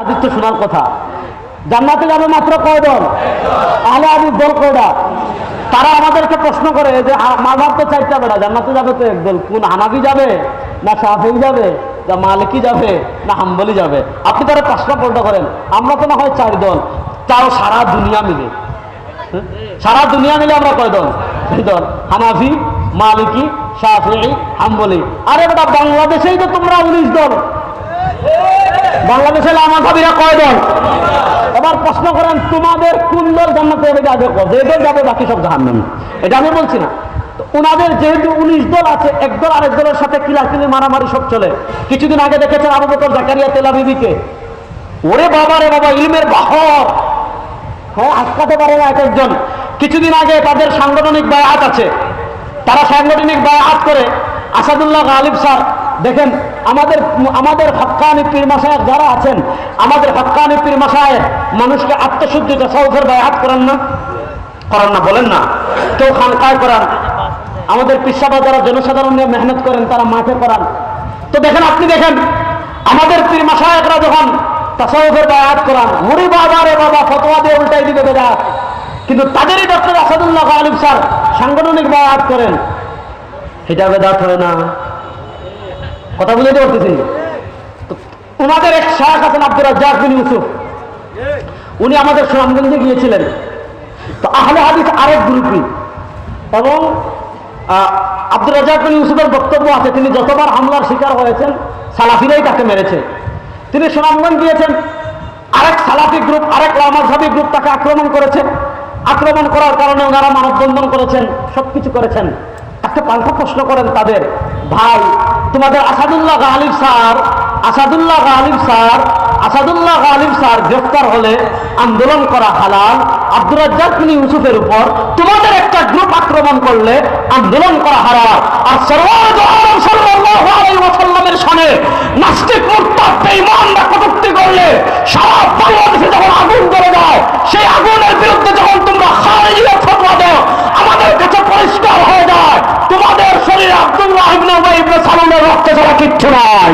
আদিত্য শোনার কথা। জান্নাতে যাবে মাত্র কয়জন? আহলে আদির দল কয়টা? তারা আমাদেরকে প্রশ্ন করে যে মাঝাব তো চারটা বেড়া জান্নাতে যাবে তো একদল। কোন হানাবি যাবে? না সাফেই যাবে? না মালিকি যাবে? না হাম্বলি যাবে? আপনি তারা প্রশ্ন পল্টা করেন। আমরা তো না হয় চার দল তাও সারা দুনিয়া মিলে? সারা দুনিয়া মিলে আমরা কয় দল দল হানাফি, মালিকি শাফি হাম্বলি। আরে বেটা, বাংলাদেশেই তো তোমরা উনিশ দল বাংলাদেশের আমাধাবিরা কয় দল এবার প্রশ্ন করেন, তোমাদের কোন দল জান্নাতে যাবে যে দল যাবে বাকি সব জাহান্নাম? এটা আমি বলছি না। ওনাদের যেহেতু উনিশ দল আছে, এক দল আরেক দলের সাথে কিলাকিলি মারামারি সব চলে। কিছুদিন আগে দেখেছেন আবু বকর জাকারিয়া তেলাবিবিকে ওরে বাবা রে বাবা, ইলমের বাহর। হ্যাঁ আটকাতে পারে না এক একজন কিছুদিন আগে তাদের সাংগঠনিক বায়াত আছে। তারা সাংগঠনিক বায়াত করে আসাদুল্লাহ গালিব স্যার, দেখেন আমাদের আমাদের হক্কানি পীর মাসায় যারা আছেন, আমাদের হক্কানি পীর মাসায় মানুষকে আত্মশুদ্ধি সৌফের বায়াত করেন না? করেন না, বলেন না। কেউ খানকায় করান আমাদের পিসাবা যারা জনসাধারণ নিয়ে মেহনত করেন, তারা মাঠে করান তো দেখেন, আপনি দেখেন, আমাদের পীর মাসায়করা যখন তাসাউফের বায়াত করান, মুড়ি বাবা বাবা, ফতোয়া দিয়ে উল্টাই দিবে বেদাত কিন্তু তাদেরই ডক্টর আসাদুল্লাহ আলিম স্যার সাংগঠনিক বায়াত করেন। এটা বেদাত হয় না। কথা বুঝতে পারতেছি ওনাদের এক শাহ আছেন আব্দুর রাজ্জাক বিন ইউসুফ, উনি আমাদের সুনামগঞ্জে গিয়েছিলেন। তো আহলে হাদিস আরেক গ্রুপই। এবং আব্দুর রাজাক বিন ইউসুফের বক্তব্য আছে, তিনি যতবার হামলার শিকার হয়েছেন, সালাফিরাই তাকে মেরেছে। তিনি সুনামগঞ্জ গিয়েছেন, আরেক সালাফি গ্রুপ, আরেক লামাঝাবি গ্রুপ তাকে আক্রমণ করেছেন আক্রমণ করার কারণে ওনারা মানববন্ধন করেছেন, সবকিছু করেছেন। একটা পাল্টা প্রশ্ন করেন তাদের, ভাই তোমাদের Asadullah Galib sir, Asadullah Galib sir, Asadullah Galib sir গ্রেফতার হলে আন্দোলন করা হালাল। আব্দুর রাজ্জাক বিন ইউসুফের উপর তোমাদের একটা গ্রুপ আক্রমণ করলে আন্দোলন করা হারাল আর আলাইহি ওয়াসাল্লামের নাস্তিক বেঈমান বা করলে সারা বাংলাদেশে যখন আগুন জ্বলে যায়, সেই আগুনের বিরুদ্ধে যখন তোমরা খারিজিয়া ফতোয়া দাও, আমাদের কাছে পরিষ্কার হয়ে শরীরে আব্দুল্লাহ ইবনে উবাই রক্ত ছাড়া কিচ্ছু নাই।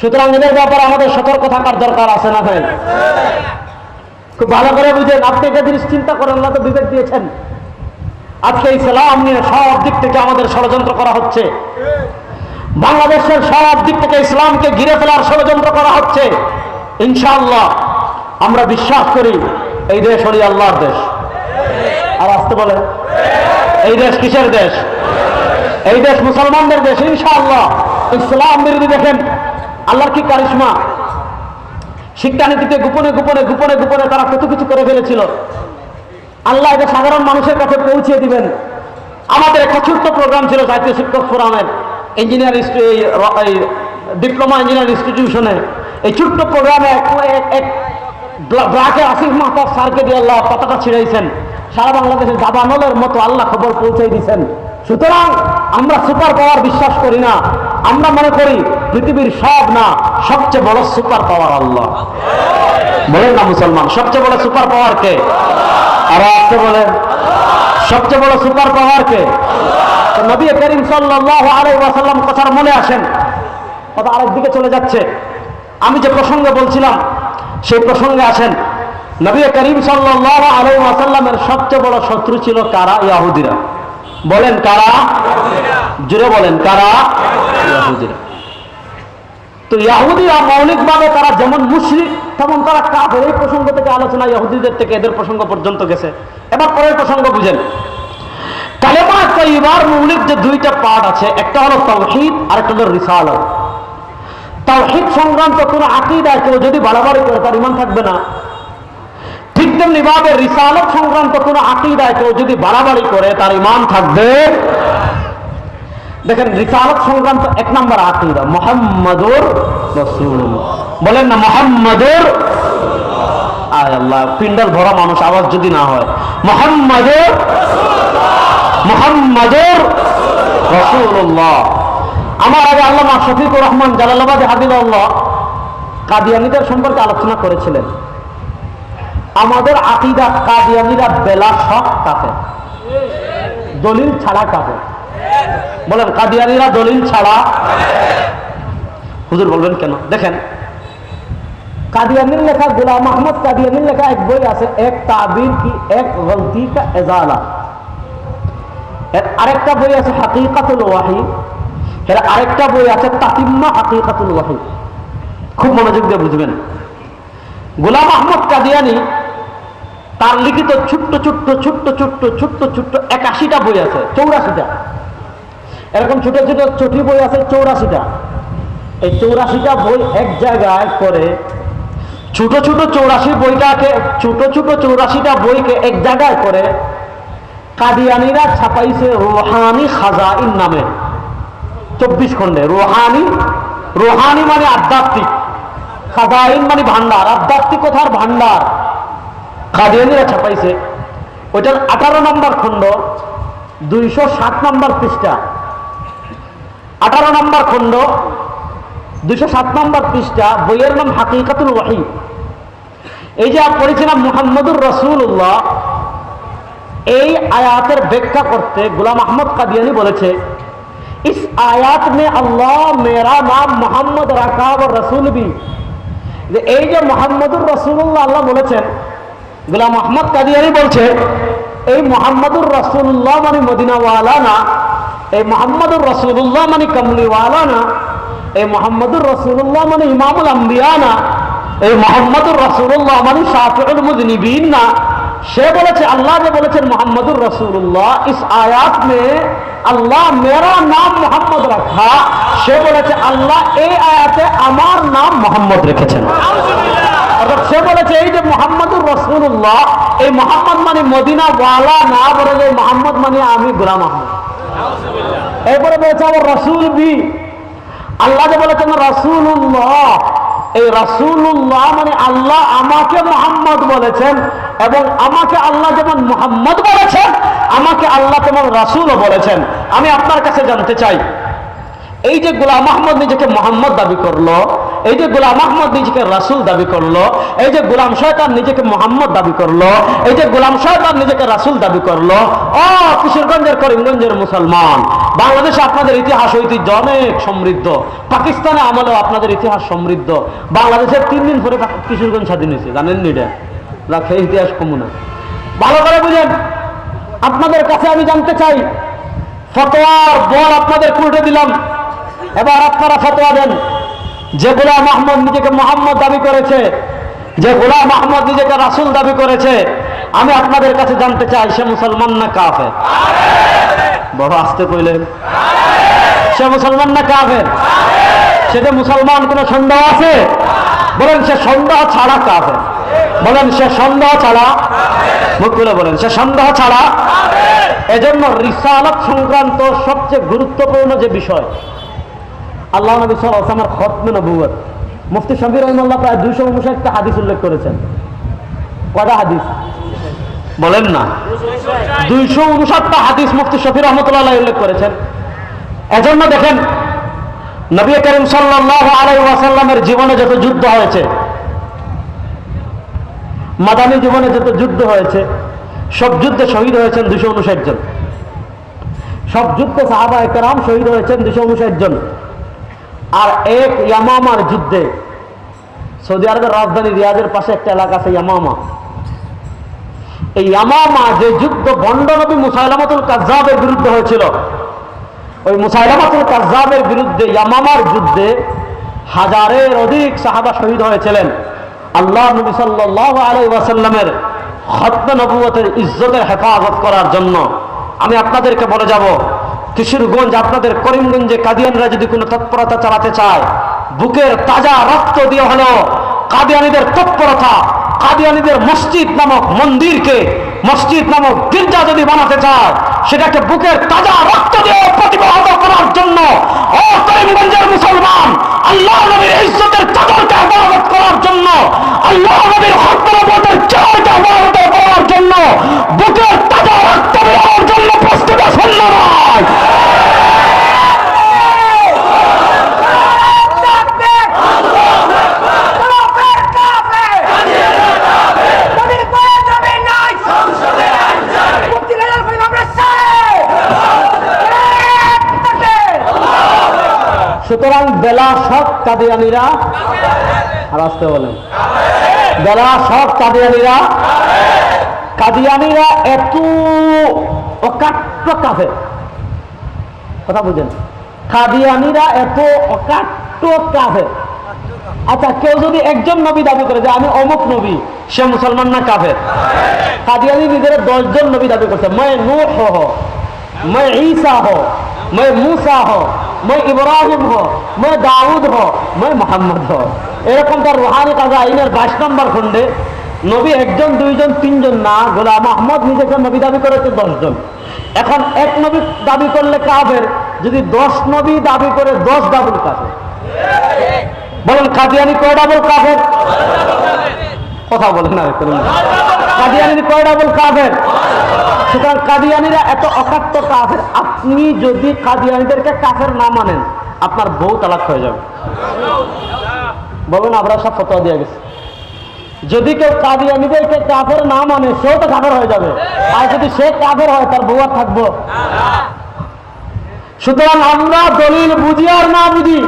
সুতরাং এদের ব্যাপারে আমাদের সতর্ক থাকার দরকার আছে না ভাই? খুব ভালো করে বুঝেন, আপনি যে জিনিস চিন্তা করেন তো বিবেক দিয়েছেন। আজকে ইসলাম নিয়ে সব দিক থেকে আমাদের ষড়যন্ত্র করা হচ্ছে। বাংলাদেশের সব দিক থেকে ইসলামকে ঘিরে ফেলার ষড়যন্ত্র করা হচ্ছে। ইনশাআল্লাহ, আমরা বিশ্বাস করি, এই দেশ হলি আল্লাহর দেশ। আর আসতে বলে? এই দেশ কিসের দেশ? এই দেশ মুসলমানদের দেশ, ইনশাআল্লাহ। ইসলাম বিরোধী দেখেন, আল্লাহর কি কারিশমা? শিক্ষানীতিতে গোপনে গোপনে গোপনে গোপনে তারা কত কিছু করে ফেলেছিল। আল্লাহ এটা সাধারণ মানুষের কাছে পৌঁছে দিবেন। আমাদের একটা ছোট্ট প্রোগ্রাম ছিল জাতীয় শিক্ষক ফোরামের ইঞ্জিনিয়ার ডিপ্লোমা ইঞ্জিনিয়ার ইনস্টিটিউশনে এই ছোট্ট প্রোগ্রামে এক- এক- এক ব্লা- ব্লাকে আসিফ মাহতাব স্যারকে দিয়ে আল্লাহ পাতাটা ছিঁড়াইছেন। সারা বাংলাদেশের দাবানলের মতো আল্লাহ খবর পৌঁছে দিয়েছেন। সুতরাং আমরা সুপার পাওয়ার বিশ্বাস করি না। আমরা মনে করি পৃথিবীর সব না, সবচেয়ে বড় সুপার পাওয়ার আল্লাহ। বলেন না মুসলমান, সবচেয়ে বড় সুপার পাওয়ার কে? আরও আসতে বলেন। সবচেয়ে বড় সুপার পাওয়ার কে? নবী করিম সাল্লাল্লাহু আলাইহি ওয়াসাল্লাম কথার মনে আসেন। কথা আরেক দিকে চলে যাচ্ছে। আমি যে প্রসঙ্গে বলছিলাম, সেই প্রসঙ্গে আসেন। নবী করিম সাল্লাল্লাহু আলাইহি ওয়াসাল্লামের সবচেয়ে বড় শত্রু ছিল কারা? ইয়াহুদিরা। বলেন কারা? জুড়ে বলেন, কারা? ইয়াহুদিরা। তো ইয়াহুদিরা মৌলিকভাবে তারা যেমন মুশরিক, তেমন তারা কাফের। এই প্রসঙ্গ থেকে আলোচনা ইহুদিদের থেকে, এদের প্রসঙ্গ পর্যন্ত গেছে। এবার পরের প্রসঙ্গ বুঝেন। কালেমা তৈবার মৌলিক যে দুইটা পার্ট আছে, একটা হলো তাওহীদ আর একটা হলো রিসালত তাওহীদ সংক্রান্ত কোনো আকিদায় কেউ যদি বাড়াবাড়ি করে, তার ইমান থাকবে না। ঠিক তেমনি ভাবে রিসালত সংক্রান্ত কোনো আকিদায় কেউ যদি বাড়াবাড়ি করে, তার ইমান থাকবে। দেখেন, রিসালত সংক্রান্ত এক নম্বর আকিদা, মোহাম্মদুর বলেন না, মোহাম্মদুর আয় আল্লাহ পিন্ডাল ভরা মানুষ, আওয়াজ যদি না হয়। মোহাম্মদুর মোহাম্মদুর রসুল্লাহ আমার আগে আল্লাহ শফিকুর রহমান, জালালাবাদ হাবিবুল্লাহ কাদিয়ানিদের সম্পর্কে আলোচনা করেছিলেন। আমাদের আকিদা কাদিয়ানিরা বেলা সব কাপে। দলিল ছাড়া কাপে। বলেন, কাদিয়ানিরা দলিল ছাড়া হুজুর বলবেন কেন? দেখেন, কাদিয়ানির লেখা গুলাম আহমদ কাদিয়ানির লেখা এক বই আছে, এক তাবির কি, এক গলতি কা এজালা। এর আরেকটা বই আছে হাকিকাতুল ওয়াহি। এর আরেকটা বই আছে তাতিম্মা হাকিকাতুল ওয়াহি। খুব মনোযোগ দিয়ে বুঝবেন। গোলাম আহমদ কাদিয়ানি তার লিখিত ছোট্ট ছোট্ট ছোট্ট ছোট্ট ছোট্ট ছোট্ট একাশিটা বই আছে, চৌরাশিটা। এরকম ছোট ছোট চটি বই আছে চৌরাশিটা। এই চৌরাশিটা বই এক জায়গায় করে ছোট ছোট চৌরাশি বইটাকে, ছোট ছোট চৌরাশিটা বইকে এক জায়গায় করে কাদিয়ানিরা ছাপাইছে রোহানি খাজাইন নামে। চব্বিশ খন্ডে রোহানি রোহানি মানে আধ্যাত্মিক। খাজাইন মানে ভান্ডার আধ্যাত্মিকতার ভান্ডার কাদিয়ানিরা ছাপাইছে। ওইটার আঠারো নম্বর খণ্ড, দুইশো সাত নম্বর পৃষ্ঠা। আঠারো নম্বর খণ্ড, দুইশো সাত নম্বর পৃষ্ঠা, বইয়ের নাম হাকিকাতুল ওয়াহি। এই যে পড়েছিলাম মুহাম্মদুর রসুল্লাহ এই আয়াতের ব্যাখ্যা করতে গুলাম আহমদ কাদিয়ানি বলেছে, ইস আয়াত মে আল্লাহ, মেরা নাম মোহাম্মদ ও রসুল বি এই যে মোহাম্মদুর রসুল্লাহ আল্লাহ বলেছেন গুলাম আহমদ কাদিয়ানি বলছে, এই মোহাম্মদুর রসুল্লাহ মানে মদিনাওয়ালা না, এই মোহাম্মদুর রসুল্লাহ মানে কমলিওয়ালা না, এই মোহাম্মদুর রসুল্লাহ মানে ইমামুল আম্বিয়া না, এই মোহাম্মদুর রসুল্লাহ মানে শাফিউল মুজনিবিন না। সে বলেছে, আল্লাহ যে বলেছেন, মোহাম্মদুর রসুল্লাহ ইস আয়াত মে আল্লাহ মেরা নাম মোহাম্মদ রাখা। সে বলেছে, আল্লাহ এই আয়াতে আমার নাম মোহাম্মদ রেখেছেন। সে বলেছে, এই যে মোহাম্মদুর রসুল্লাহ এই মোহাম্মদ মানে মদিনা ওয়ালা না বলে যে মোহাম্মদ মানে আমি গুলাম এরপরে বলেছে, আমার রসুল বি। আল্লাহ যে বলেছেন রসুল্লাহ এই রসুল্লাহ মানে আল্লাহ আমাকে মোহাম্মদ বলেছেন এবং আমাকে আল্লাহ যেমন মোহাম্মদ বলেছেন, আমাকে আল্লাহ তেমন রাসুলও বলেছেন। আমি আপনার কাছে জানতে চাই, এই যে গোলাম আহমদ নিজেকে মোহাম্মদ দাবি করল এই যে গোলাম আহমদ নিজেকে রাসুল দাবি করল, এই যে গোলাম শয়তান নিজেকে মোহাম্মদ দাবি করল, এই যে গোলাম শয়তান নিজেকে রাসুল দাবি করল ও কিশোরগঞ্জের করিমগঞ্জের মুসলমান। বাংলাদেশে আপনাদের ইতিহাস ঐতিহ্য অনেক সমৃদ্ধ। পাকিস্তানে আমলেও আপনাদের ইতিহাস সমৃদ্ধ। বাংলাদেশের তিন দিন পরে কিশোরগঞ্জ স্বাধীন হয়েছে। জানেন এটা? রাখে ইতিহাস কমু না। ভালো করে বুঝেন। আপনাদের কাছে আমি জানতে চাই, ফতোয়ার বল আপনাদের উল্টে দিলাম। এবার আপনারা ফতোয়া দেন। যে গোলাম আহমদ নিজেকে মোহাম্মদ দাবি করেছে, যে গোলাম আহমদ নিজেকে রাসুল দাবি করেছে, আমি আপনাদের কাছে জানতে চাই, সে মুসলমান না কাফে বড় আসতে কইলেন সে মুসলমান না কাফের? সে যে মুসলমান, কোনো সন্দেহ আছে? বলেন, সে সন্দেহ ছাড়া কাফের। বলেন, সে সন্দেহ ছাড়া মুখ করে বলেন, সে সন্দেহ ছাড়া। এজন্য রিসালত সংক্রান্ত সবচেয়ে গুরুত্বপূর্ণ যে বিষয় আল্লাহ নবী সাল্লামের খতমে নবুয়ত মুফতি শফির রহমাল্লাহ প্রায় দুইশো উনষাটটা হাদিস উল্লেখ করেছেন। কয়টা হাদিস? বলেন না। দুইশো উনষাটটা হাদিস মুফতি শফির রহমতুল্লাহ উল্লেখ করেছেন। এজন্য দেখেন, নবী করিম সাল্লাহ আলাই ওয়াসাল্লামের জীবনে যত যুদ্ধ হয়েছে, মাদানী জীবনে যত যুদ্ধ হয়েছে, সব যুদ্ধে শহীদ হয়েছেন দুশো উনষাট জন। সব যুদ্ধে সাহাবা একরাম শহীদ হয়েছেন দুশো উনষাট জন। আর এক ইয়ামামার যুদ্ধে সৌদি আরবের রাজধানী রিয়াজের পাশে একটা এলাকা আছে ইয়ামামা। এই ইয়ামামা যে যুদ্ধ বন্ডনবী মুসাইলামাতুল কাজাবের বিরুদ্ধে হয়েছিল। ওই মুসাইলামাতুল কাজাবের বিরুদ্ধে, ইয়ামামার যুদ্ধে হাজারের অধিক সাহাবা শহীদ হয়েছিলেন। আল্লাহ নবী সাল্লাহ আলাই ওয়াসাল্লামের খতমে নবুয়তের ইজ্জতের হেফাজত করার জন্য। আমি আপনাদেরকে বলে যাব কিশোরগঞ্জ আপনাদের করিমগঞ্জে কাদিয়ানরা যদি কোনো তৎপরতা চালাতে চায়, বুকের তাজা রক্ত দিয়ে হলো কাদিয়ানিদের তৎপরতা। কাদিয়ানিদের মসজিদ নামক মন্দিরকে, মসজিদ নামক গির্জা যদি বানাতে চায়, সেটাকে বুকের তাজা রক্ত দিয়ে প্রতিবাদ করার জন্য, ও করিমগঞ্জের মুসলমান, আল্লাহ নবীর ইজ্জতের চাদরকে হেফাজত করার জন্য, আল্লাহ নবীর হত্যা চাদরকে হেফাজত করার জন্য, বুকের তাজা রক্ত দেওয়ার জন্য প্রস্তুত সুতরাং বেলা সব কাদিয়ানিরা আর আসতে বলেন। যারা সব কাদিয়ানিরা কাদিয়ানিরা এত কাফে কথা বুঝেন। কাদিয়ানিরা এত অকাট্য কাফে আচ্ছা কেউ যদি একজন নবী দাবি করে যে আমি অমুক নবী, সে মুসলমান না কাফের? কাদিয়ানি নিজের দশজন নবী দাবি করছে। মই নূহ হো মই ঈসা হো মই মুসা হো মই ইব্রাহিম হো মই দাউদ হো মই মোহাম্মদ হো। এরকম তার রুহানি কাজা আইনের বাইশ নম্বর খন্ডে নবী একজন, দুইজন, তিনজন না, গোলাম আহমদ নিজেকে নবী দাবি করেছে দশজন। এখন এক নবী দাবি করলে কাফের, যদি দশ নবী দাবি করে দশ ডাবল কাফের। বলেন, কাদিয়ানি কয় ডাবল কাফের? কথা বলেন না কাদিয়ানি কয় ডাবল কাফের? সুতরাং কাদিয়ানিরা এত অকাত্য কাফের, আপনি যদি কাদিয়ানিদেরকে কাফের না মানেন, আপনার বউ তালাক হয়ে যাবে। বলবেন আমরা সব ফতোয়া দিয়ে গেছি। যদি কেউ কাদিয়ানিদেরকে কাফের না মানে সেও তো কাফের হয়ে যাবে। আর যদি সে কাফের হয়, তার বউ আর থাকব। সুতরাং আমরা দলিল বুঝি আর না বুঝি,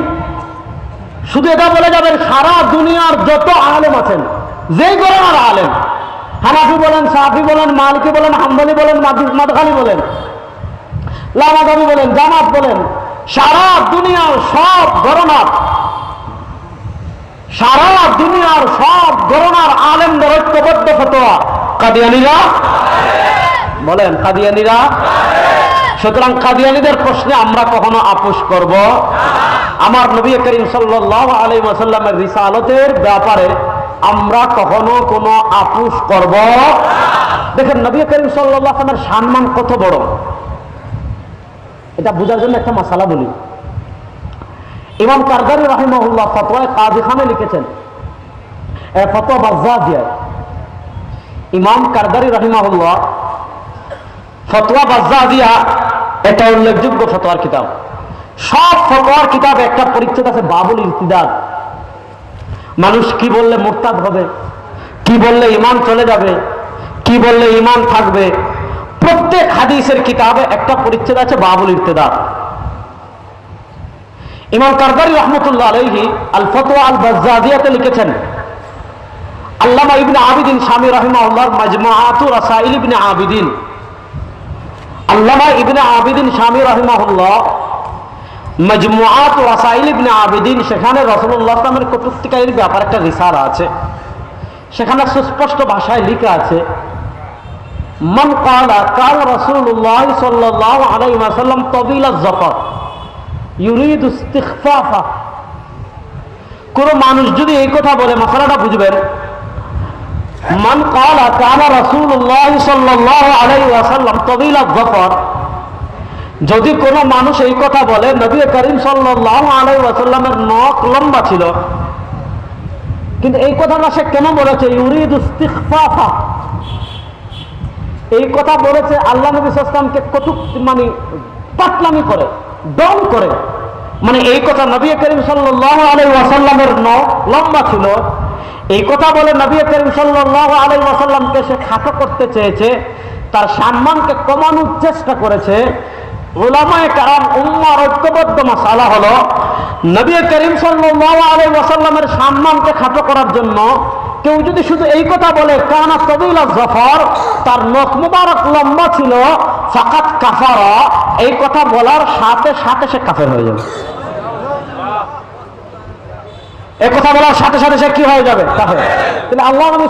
শুধু এটা বলে যাবেন, সারা দুনিয়ার যত আলেম আছেন, যেই গরমার আলেম, হানাফি বলেন, সাফি বলেন, মালিকি বলেন, হাম্বালি বলেন, মাদ- মাদখালি বলেন লামাদাবি বলেন, জামাত বলেন, সারা দুনিয়ার সব গরনার সারা দুনিয়ার সব গরনার আলেমদের ঐক্যবদ্ধ ফতোয়া। কাদিয়ানিরা? বলেন, কাদিয়ানিরা? সুতরাং কাদিয়ানিদের প্রশ্নে আমরা কখনো আপোষ করব? আমার নবী করিম সাল্লাহ আলী ওয়াসাল্লামের রিসালতের ব্যাপারে আমরা কখনো কোনো আপোষ করব? দেখেন, নবী করিম সাল্লাহ সম্মান কত বড়? এটা বোঝার জন্য একটা মশালা বলি। ইমাম কারদারি রাহিমহুল্লাহ ফতোয়ায় কাজী খানে লিখেছেন। ইমাম কারদারি রাহিমাহুল্লাহ ফতোয়া বাজ্জা দিয়া এটা উল্লেখযোগ্য ফতোয়ার কিতাব। সব ফতোয়ার কিতাব একটা পরিচ্ছেদ আছে, বাবুল ইরতিদাদ। মানুষ কি বললে মোরতাদ হবে? কি বললে ইমান চলে যাবে? কি বললে ইমান থাকবে? প্রত্যেক হাদিসের কিতাবে একটা পরিচ্ছেদ আছে, বাবুল ইরতিদাদ। ইমাম কারদারি রহমতুল্লাহ আলহি আল ফতোয়া আল বাজ্জাদিয়াতে লিখেছেন, আল্লামা ইবনে আবিদিন স্বামী রহিমাউল্লাহ মাজমাআতু রাসাইল ইবনে আবিদিন। আল্লামা ইবনে আবিদিন স্বামী রহিমাহুল্লাহ মজমুআত রাসাইল ইবনে আবিদিন, সেখানে রসুল্লাহ ইসলামের কটুক্তিকারীর ব্যাপার একটা রিসার আছে। সেখানে সুস্পষ্ট ভাষায় লিখা আছে, মন কালা, কাল রসুল্লাহ সাল্লাহ আলাই ওয়াসাল্লাম তবিলা জফর। ইউরিদ ইস্তিখফাফা কোন মানুষ যদি এই কথা বলে মশলাটা বুঝবেন। মান কালা কানা রাসূলুল্লাহ সাল্লাল্লাহু আলাইহি ওয়াসাল্লাম তবিলা যদি কোনো মানুষ এই কথা বলে, নবী করিম সাল্লাল্লাহু আলাইহি ওয়াসাল্লামের নখ লম্বা ছিল। কিন্তু এই কথাটা সে কেন বলেছে? ইউরিদ ইস্তিখফাফা এই কথা বলেছে আল্লাহ নবী সাল্লামকে কটুক মানে পাতলামি করে। দম করে। মানে এই কথা নবী করিম সাল্লাল্লাহু আলাইহি ওয়াসাল্লামের লম্বা ছিল। এই কথা বলে নবী করিম আলাইহি ওয়াসাল্লামকে সে খাটো করতে চেয়েছে, তার সম্মানকে কমানোর চেষ্টা করেছে। ঐক্যবদ্ধ মাসালা হলো সম্মানকে খাটো করার জন্য কেউ যদি শুধু এই কথা বলে, কানা জফর, তার নখ মুবারক লম্বা ছিল ফাকাত কাফারা, এই কথা বলার সাথে সাথে সে কাফের হয়ে যাবে। এ কথা বলার সাথে সাথে সে কি হয়ে যাবে? আল্লাহ নবী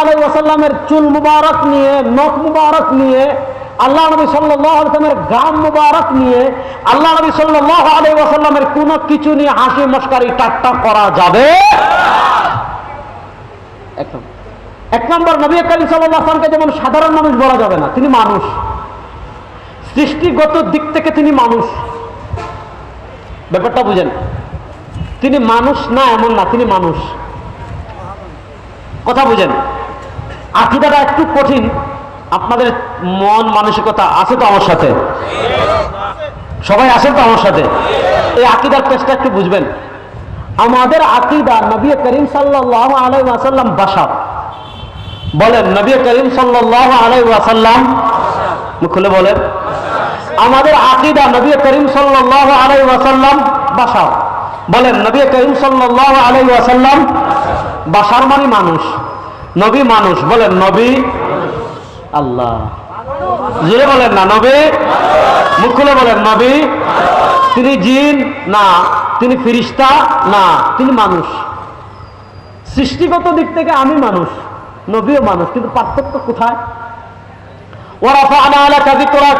আলাইহি ওয়াসাল্লামের চুল মুবারক নিয়ে, নখ মুবারক নিয়ে, আল্লাহ নবী মুবারক নিয়ে, আল্লাহ নবী সাল্লাল্লাহু আলাইহি ওয়াসাল্লামের কোনো কিছু নিয়ে হাসি মস্কারি ঠাট্টা করা যাবে? এক নম্বর, নবী করিম সাল্লাল্লাহু আলাইহি ওয়াসাল্লামকে যেমন সাধারণ মানুষ বলা যাবে না, তিনি মানুষ। সৃষ্টিগত দিক থেকে তিনি মানুষ। ব্যাপারটা বুঝেন। তিনি মানুষ না এমন না, তিনি মানুষ। কথা বুঝেন। আকিদাটা একটু কঠিন। আপনাদের মন মানসিকতা আছে তো আমার সাথে? সবাই আছেন তো আমার সাথে? এই আকিদার পেশটা একটু বুঝবেন। আমাদের আকিদা নবী করিম সাল্লাহ আলাই ওয়াসাল্লাম বাসা বলেন, নবী করিম সাল্লাহ আলাই ওয়াসাল্লাম খুলে বলেন। আমাদের আকিদা নবী করিম সাল্লাহ আলাই ওয়াসাল্লাম বাসা বলেন, নবী করিম সাল্লাল্লাহু আলাইহি ওয়াসাল্লাম বাসার মানে মানুষ, নবী মানুষ। বলেন, নবী আল্লাহ। জুড়ে বলেন না, নবী মুখ খুলে বলেন, নবী তিনি জিন না, তিনি ফিরিস্তা না, তিনি মানুষ। সৃষ্টিগত দিক থেকে আমি মানুষ, নবীও মানুষ, কিন্তু পার্থক্য কোথায়? ওরাফানা আলাকা যিকরাক।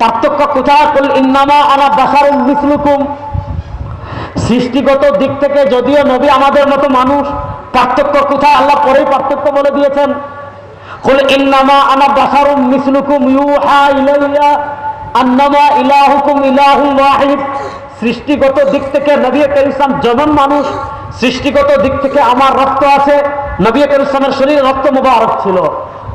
পার্থক্য কোথায়? কুল ইন্নামা আনা বাশারুম মিসলুকুম। সৃষ্টিগত দিক থেকে যদিও নবী আমাদের মতো মানুষ, পার্থক্য কোথায়? আল্লাহ পরেই পার্থক্য বলে দিয়েছেন। কুল ইন্নামা আনা বাশারুম মিসলুকুম, ইউহা ইলাইয়া আন্নামা ইলাহুকুম ইলাহুল ওয়াহিদ। সৃষ্টিগত দিক থেকে নবী করিম ইসলাম যেমন মানুষ, সৃষ্টিগত দিক থেকে আমার রক্ত আছে। নবী করিম ইসলামের শরীরে রক্ত মুবারক ছিল।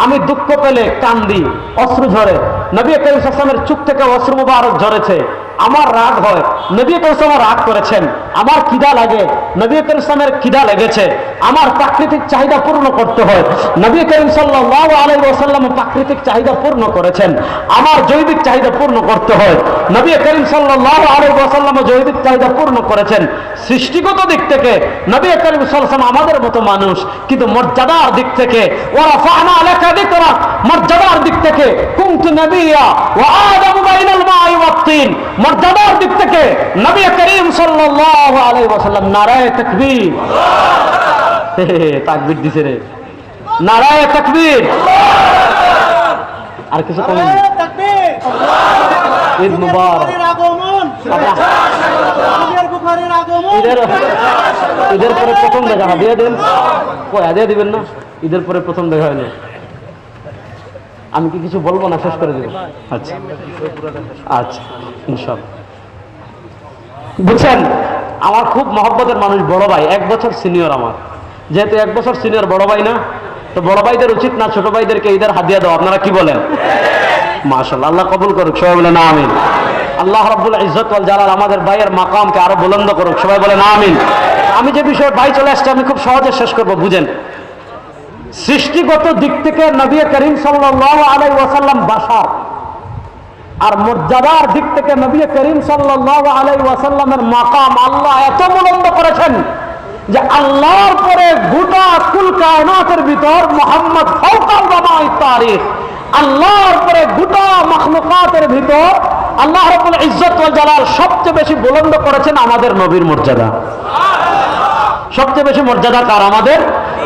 আমি দুঃখ পেলে, কান্দি, অশ্রু ঝরে। নবী করিম ইসলামের চুপ থেকে অশ্রু মুবারক ঝরেছে। আমার রাগ হয়। নবী করিম রাগ করেছেন। আমার খিদা লাগে। নবী করিম ইসলামের খিদা লেগেছে। আমার প্রাকৃতিক চাহিদা পূর্ণ করতে হয়। নবী করিম সাল্লাল্লাহু আলাইহি ওয়াসাল্লাম প্রাকৃতিক চাহিদা পূর্ণ করেছেন। আমার জৈবিক চাহিদা পূর্ণ করতে হয়। নবী করিম সাল্লাল্লাহু আলাইহি ওয়াসাল্লাম জৈবিক চাহিদা পূর্ণ করেছেন। সৃষ্টিগত দিক থেকে নবী করিম সাল্লাল্লাহু আমাদের মতো মানুষ। কিন্তু মর্যাদার দিক থেকে ওরা ফানা আলাকা যিকরা। মর্যাদার দিক থেকে, কুনতু নবিয়া ওয়া আদামু বাইনাল মাই ওয়াত তিন। মর্যাদার দিক থেকে নবী করিম সাল্লাল্লাহু আলাইহি ওয়াসাল্লাম নারায়ে তাকবীর। তাকবীর দিছে রে। নারায়ে তাকবীর। আর কিছু কম ঈদ মুবারক। ঈদের ঈদের পরে প্রথম দেখা দিয়ে দিন। কয়া? দিয়ে দিবেন না। ঈদের পরে প্রথম দেখা হয়নি। আমি কি কিছু বলব না? শেষ করে দেব। আচ্ছা। আচ্ছা ইনশাল বুঝছেন আমার খুব মহব্বতের মানুষ বড় ভাই এক বছর সিনিয়র আমার। যেহেতু এক বছর সিনিয়র বড় ভাই না তো বড় ভাইদের উচিত না ছোট ভাইদেরকে ঈদের হাদিয়া দাও আপনারা কি বলেন? মাশাল্লাহ আল্লাহ কবুল করুক সবাই বলেন আমিন। আল্লাহ রব্বুল ইজ্জত ওয়াল জালাল আমাদের ভাইয়ের মাকামকে আরও বুলন্দ করুক সবাই বলেন আমিন। আমি যে বিষয়ে ভাই চলে আসছে আমি খুব সহজে শেষ করব বুঝেন। সৃষ্টিগত দিক থেকে নবী করিম সাল্লাল্লাহু আলাই ওয়াসাল্লাম বাশার আর মর্যাদার দিক থেকে নবী করিম সাল্লাল্লাহু আলাইহি ওয়াসাল্লামের মাকাম আল্লাহ এত বুলন্দ করেছেন যে আল্লাহর পরে গোটা কুল কায়নাতের ভিতর মোহাম্মদ ফাউকাল জামাই তারিখ। আল্লাহর পরে গোটা মখলুকাতের ভিতর আল্লাহ রাব্বুল ইজ্জত জালাল সবচেয়ে বেশি বুলন্দ করেছেন আমাদের নবীর মর্যাদা। সবচেয়ে বেশি মর্যাদা কার? আমাদের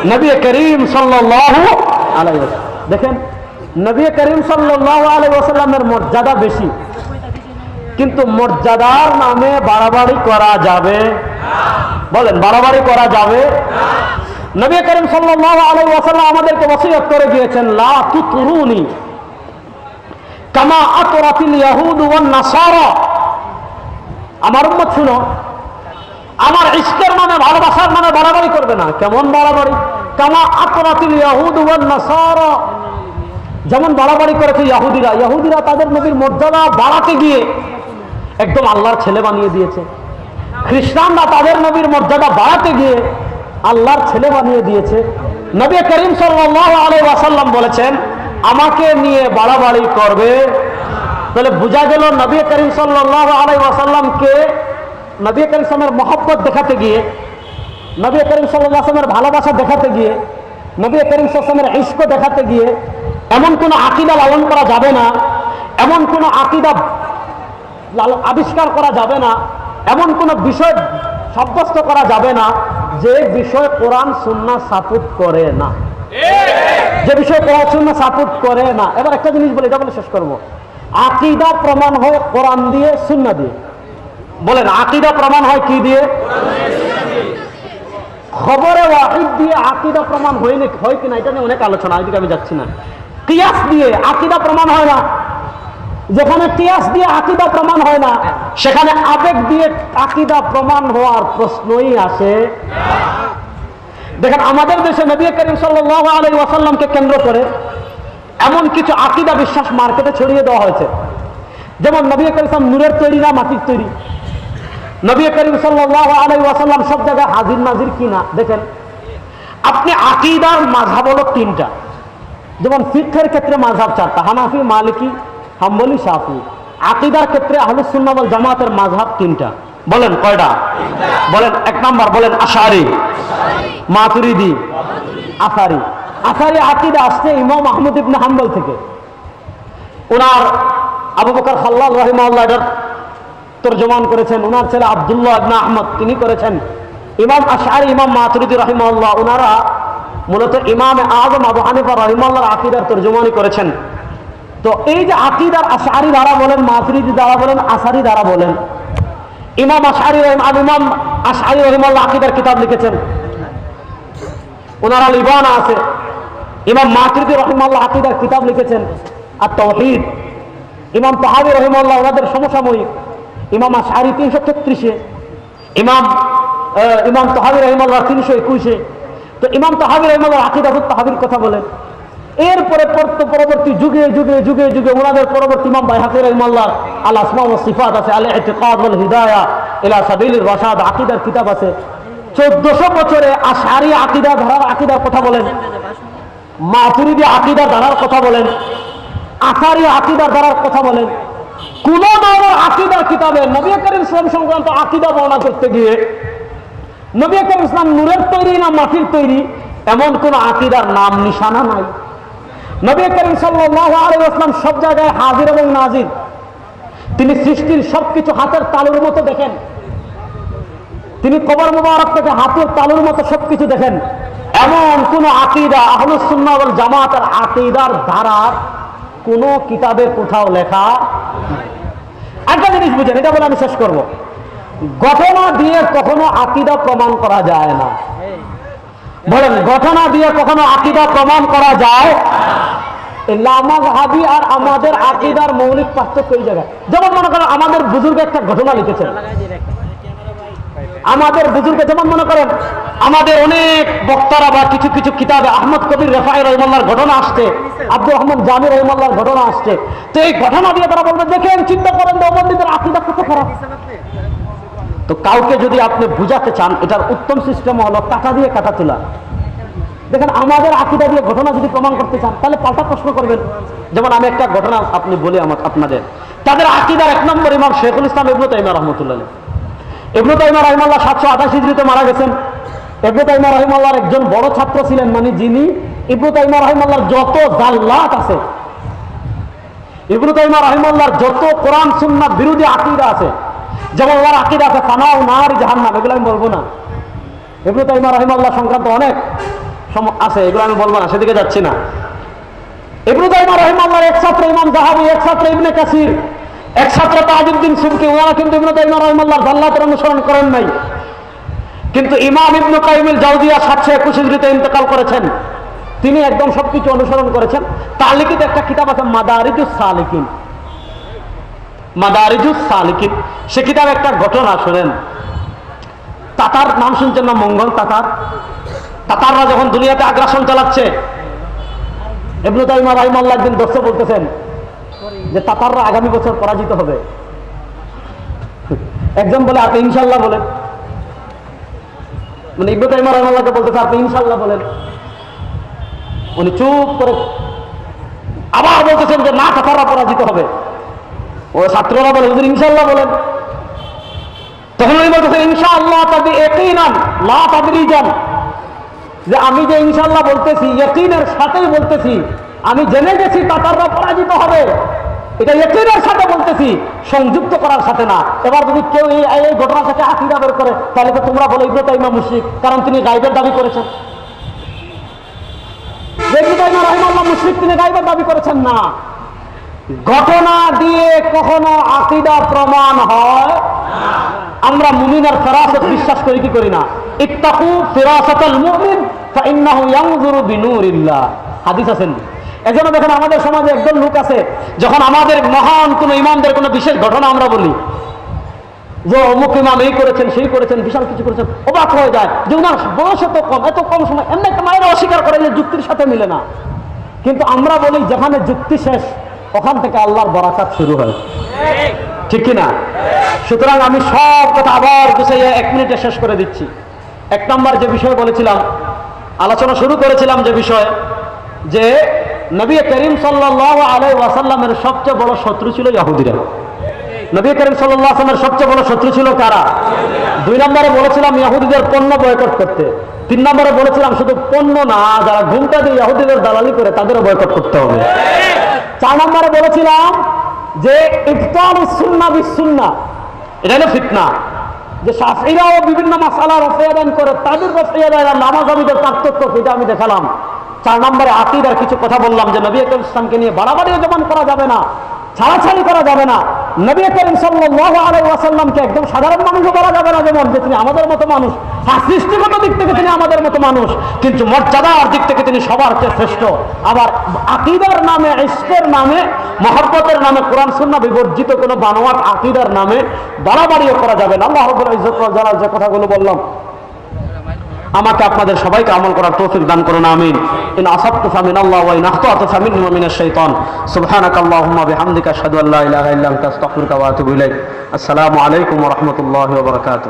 নবী করিম ওয়াসাল্লাম। দেখেন, নবী করিম সাল্লাল্লাহু আলাইহি ওয়াসাল্লামের মর্যাদা বেশি। কিন্তু মর্যাদার নামে বাড়াবাড়ি করা যাবে। বলেন, বাড়াবাড়ি করা যাবে। নবী করিম সাল্লাল্লাহু আলাইহি ওয়াসাল্লাম আমাদেরকে ওসিয়ত করে দিয়েছেন লা তুতরুনি কামা আতরাতিল ইয়াহুদ ওয়ান নাসারা। আমার উম্মত শুনো আমার ইষ্টের নামে ভালোবাসার নামে বাড়াবাড়ি করবে না। কেমন বাড়াবাড়ি? কামা আতরাতিল ইয়াহুদ ওয়ান নাসারা। যেমন বাড়াবাড়ি করেছে ইয়াহুদিরা। ইয়াহুদিরা তাদের নবীর মর্যাদা বাড়াতে গিয়ে একদম আল্লাহর ছেলে বানিয়ে দিয়েছে। খ্রিস্টানরা তাদের নবীর মর্যাদা বাড়াতে গিয়ে আল্লাহর ছেলে বানিয়ে দিয়েছে। নবী করিম আলাইহি ওয়াসাল্লাম বলেছেন, আমাকে নিয়ে বাড়াবাড়ি করবে। তাহলে বোঝা গেল নবী করিম সাল্লাল্লাহু আলাইহি ওয়াসাল্লামকে নবী করিম সাল্লামের মহব্বত দেখাতে গিয়ে, নবী করিম আলাইহি ভালোবাসা দেখাতে গিয়ে, নবী করিম সাল্লামের ইস্ক দেখাতে গিয়ে এমন কোনো আকিদা লালন করা যাবে না, এমন কোনো আকিদা আবিষ্কার করা যাবে না, এমন কোনো বিষয় সাব্যস্ত করা যাবে না যে বিষয় কোরআন সুন্না সাপোর্ট করে না। যে বিষয় কোরআন সুন্না সাপোর্ট করে না। এবার একটা জিনিস বলি, এটা বলে শেষ করব। আকিদা প্রমাণ হয় কোরআন দিয়ে সুন্না দিয়ে। বলেন, আকিদা প্রমাণ হয় কি দিয়ে? খবরে ওয়াহিদ দিয়ে আকিদা প্রমাণ হয় না, হয় কিনা এটা নিয়ে অনেক আলোচনা ওইদিকে আমি যাচ্ছি না। কিয়াস দিয়ে আকিদা প্রমাণ হয় না। যেখানে কিয়াস দিয়ে আকিদা প্রমাণ হয় না, সেখানে আবেগ দিয়ে আকিদা প্রমাণ হওয়ার প্রশ্নই আসে। দেখেন, আমাদের দেশে নবী করিম সাল্লাল্লাহু আলাইহি ওয়াসাল্লামকে কেন্দ্র করে এমন কিছু আকিদা বিশ্বাস মার্কেটে ছড়িয়ে দেওয়া হয়েছে। যেমন নবী করিম নূরের তৈরি না মাটির তৈরি? নবী করিম সব জায়গায় হাজির নাজির কিনা দেখেন, আপনি আকিদার মাঝহাব হলো তিনটা। যেমন ফিক্ষের ক্ষেত্রে মাঝহাব চারটা, হানাফি, মালিকি, হাম্বলি, শাফি। আকিদার ক্ষেত্রে আহলুস সুন্নাহ ওয়াল জামাতের মাঝহাব তিনটা। বলেন কয়টা? বলেন এক নাম্বার, বলেন আশারি মাতুরিদি। আসারি। আসারি আকিদা আসছে ইমাম আহমদ ইবনে হাম্বল থেকে। ওনার আবু বকর খাল্লাল রহিমাল্লাহ তর্জমান করেছেন। ওনার ছেলে আবদুল্লাহ ইবনে আহমদ, তিনি করেছেন। ইমাম আশারি ইমাম মাতুরিদি রহিমাল্লাহ ওনারা মূলত ইমাম আজম আবু হানিফা রহিমাল্লাহর আকিদার তর্জমানি করেছেন। তো এই যে আকিদার আশারি দ্বারা বলেন, মাতুরিদি দ্বারা বলেন আসারি দ্বারা বলেন, ইমাম আশারি রহিম আল ইমাম আশারি রহিমাল্লাহ আকিদার কিতাব লিখেছেন। ওনারা লিবানা আছে। ইমাম মাতৃদি রহিমাল্লাহ আকিদার কিতাব লিখেছেন আর তহিদ ইমাম তাহাবি রহিমাল্লাহ ওনাদের সমসাময়িক। ইমাম আশারি তিনশো তেত্রিশে ইমাম ইমাম তাহাবি রহিমাল্লাহ তিনশো একুশে। তো ইমাম তাহাবি রহিমাল্লাহ আকিদাতুল তাহাবির কথা বলেন। এরপরে পরবর্তী যুগে যুগে যুগে যুগে ওনাদের পরবর্তী ইমাম বাইহাকি রহিমাল্লাহ আল আসমা ও সিফাত আছে আল হিদায়া ইলা সাবিলির রাশাদ, আকিদার কিতাব আছে। চোদ্দশো বছরে আশারি আকিদা ধারার আকিদার কথা বলেন। মাতুরিদি আকিদা ধারার কথা বলেন। আসারি আকিদার ধারার কথা বলেন। কোন ধরনের কিতাবে নবী ইসলাম সংক্রান্ত আকিদা বর্ণনা করতে গিয়ে নবী ইসলাম নূরের তৈরি না মাটির তৈরি এমন কোন আকিদার নাম নিশানা নাই। সব জায়গায় নাজির। তিনি সৃষ্টির সবকিছু হাতের তালুর মতো দেখেন। তিনি কবর মুবারক থেকে হাতের তালুর মতো সবকিছু দেখেন। এমন কোন আকিদা আহলুস সুন্নাহ জামাতের আকিদার ধারার কোন কিতাবে কোথাও লেখা একটা জিনিস বুঝেন, এটা বলে আমি শেষ করব। ঘটনা দিয়ে কখনো আকিদা প্রমাণ করা যায় না। বলেন, ঘটনা দিয়ে কখনো আকিদা প্রমাণ করা যায় এই লামাজহাবি আর আমাদের আকিদার মৌলিক পার্থক্য এই জায়গায়। যেমন মনে করেন, আমাদের বুজুর্গ একটা ঘটনা লিখেছেন। আমাদের বুজুর্গ যেমন মনে করেন, আমাদের অনেক বক্তারা বা কিছু কিছু কিতাবে আহমদ কবির রেফাই রহমাল্লার ঘটনা আসছে, আব্দুর রহমান জামি রহমাল্লার ঘটনা আসছে। তো এই ঘটনা দিয়ে তারা বলবে দেখেন চিন্তা করেন দেওবন্দীদের কত খারাপ। তো কাউকে যদি আপনি বুঝাতে চান, এটার উত্তম সিস্টেম হলো টাকা দিয়ে কাটা তোলা। দেখেন, আমাদের আকিদা দিয়ে ঘটনা যদি প্রমাণ করতে চান, তাহলে পাল্টা প্রশ্ন করবেন। যেমন আমি একটা ঘটনা আপনি বলি আমার আপনাদের। তাদের আকিদার এক নম্বর ইমাম শেখুল ইসলাম ইবনু তাইমা রহমতুল্লাহ ইবনু তাইমা রহিমাল্লাহ সাতশো আঠাশ হিজড়িতে মারা গেছেন। ইবনু তাইমা রহিমাল্লাহর একজন বড় ছাত্র ছিলেন মানে যিনি ইবনু তাইমা রহিমাল্লাহর যত জাল্লাত আছে, ইবনু তাইমা রহিমাল্লাহর যত কোরআন সুন্নাহ বিরোধী আকিদা আছে, যেমন ওনার আকিদা আছে ফানাও নার জাহান্নাম, এগুলো আমি বলব না। ইবনু তাইমা রহিমাল্লাহ সংক্রান্ত অনেক আছে, এগুলো আমি বলব না, সেদিকে যাচ্ছি না। ইবনু তাইমা রহিমাল্লাহর এক ছাত্র ইমাম জাহাবি, এক ছাত্র ইবনে কাসির এক ছাত্র তাজউদ্দিন সুবকি ওনারা কিন্তু ইবনু অনুসরণ করেন নাই। কিন্তু ইমাম ইবনু কাইমিল জাউদিয়া সাতশো একুশ হিজড়িতে ইন্তেকাল করেছেন। তিনি একদম সবকিছু অনুসরণ করেছেন। তার লিখিত একটা কিতাব আছে, মাদারিজুস সালিকিন। মাদারিজুস সালিকিন। সে কিতাব একটা ঘটনা শোনেন। তাতার নাম শুনছেন না মঙ্গল তাতার? তাতাররা যখন দুনিয়াতে আগ্রাসন চালাচ্ছে এবনু তাইমা রাহিমাল্লাহ একদিন দর্শক বলতেছেন যে তাতাররা আগামী বছর পরাজিত হবে। একজন বলে, আপনি ইনশাল্লাহ বলেন। মানে ইবনু তাইমা রাহিমাল্লাহকে বলতেছে, আপনি ইনশাল্লাহ বলেন। উনি চুপ করে আবার বলতেছেন যে, না, তাতাররা পরাজিত হবে। ও ছাত্ররা বলে, হুজুর, ইনশাল্লাহ বলেন। তখন উনি বলতেছেন ইনশাআল্লাহ তবে একই নাম লা তাদরি যান যে, আমি যে ইনশাল্লাহ বলতেছি, ইয়কিনের সাথেই বলতেছি, আমি জেনে গেছি তাতাররা পরাজিত হবে। এটা ইয়কিনের সাথে বলতেছি, সংযুক্ত করার সাথে না। এবার যদি কেউ এই এই ঘটনা থেকে আকিদা বের করে, তাহলে তো তোমরা বলে ইবনে তাইমা মুশরিক, কারণ তিনি গাইবের দাবি করেছেন। তিনি গাইবের দাবি করেছেন না। ঘটনা দিয়ে কখনো আকিদা প্রমাণ হয়? আমরা মুমিনের ফেরাসত বিশ্বাস করি, কি করি না? ইত্তাকু ফিরাসাতাল মুমিন, ফাইন্নাহু ইয়ানজুরু বিনুরিল্লাহ। হাদিস আছেন এজন্য দেখেন আমাদের সমাজে একদল লোক আছে, যখন আমাদের মহান কোনো ইমামদের কোনো বিশেষ ঘটনা আমরা বলি, যে অমুক ইমাম এই করেছেন, সেই করেছেন, বিশাল কিছু করেছেন, অবাক হয়ে যায় যে ওনার বয়স এত কম এত কম সময়, এমনি একটা মায়েরা অস্বীকার করে যে যুক্তির সাথে মিলে না। কিন্তু আমরা বলি যেখানে যুক্তি শেষ, ওখান থেকে আল্লাহর বরাকাত শুরু হয়। ঠিক কিনা? সুতরাং আমি সব কথা আবার গুছাইয়া এক মিনিটে শেষ করে দিচ্ছি। এক নম্বর যে বিষয় বলেছিলাম, আলোচনা শুরু করেছিলাম যে বিষয়, যে নবী করিম সাল্লাহ আলাই ওয়াসাল্লামের সবচেয়ে বড় শত্রু ছিল ইয়াহুদিরা। নবী করিম সাল্লাহ আসলামের সবচেয়ে বড় শত্রু ছিল কারা? দুই নম্বরে বলেছিলাম ইয়াহুদিদের পণ্য বয়কট করতে। তিন নম্বরে বলেছিলাম শুধু পণ্য না যারা ঘুমটা দিয়ে ইয়াহুদিদের দালালি করে তাদেরও বয়কট করতে হবে। চার নম্বরে বলেছিলাম যে ইফতার সুন্না বিসুন্না এটা হলো ফিতনা। যে শাফিরাও বিভিন্ন মাসালা রফিয়াদান করে তাদের রফিয়াদান আর নামাজাবিদের পার্থক্য কি, এটা আমি দেখালাম। চার নম্বরে আকিদার কিছু কথা বললাম যে নবী করিম ইসলামকে নিয়ে বাড়াবাড়িও যেমন করা যাবে না, ছাড়াছাড়ি করা যাবে না। নবী করিম ওয়াসাল্লামকে একদম সাধারণ মানুষও বলা যাবে না যেমন যে তিনি আমাদের মতো মানুষ। আর সৃষ্টিগত দিক থেকে তিনি আমাদের মতো মানুষ, কিন্তু মর্যাদার দিক থেকে তিনি সবার চেয়ে শ্রেষ্ঠ। আবার আকিদার নামে ইস্কের নামে, মহব্বতের নামে, কোরআন সুন্না বিবর্জিত কোনো বানোয়াট আকিদার নামে বাড়াবাড়িও করা যাবে না। আল্লাহ ইজ্জত যে কথাগুলো বললাম আমাকে আপনাদের সবাইকে আমল করার তৌফিক দান করুন, আমিন। ইন আসাবতু ফামিন আল্লাহ ওয়া ইন আখতাতু ফামিন মিনাশ শাইতান। সুবহানাকাল্লাহুম্মা বিহামদিকা আশহাদু আল্লা ইলাহা ইল্লা আনতা, আস্তাগফিরুকা ওয়া আতুবু ইলাইক। আসসালামু আলাইকুম ওয়া রাহমাতুল্লাহি ওয়া বারাকাতুহু।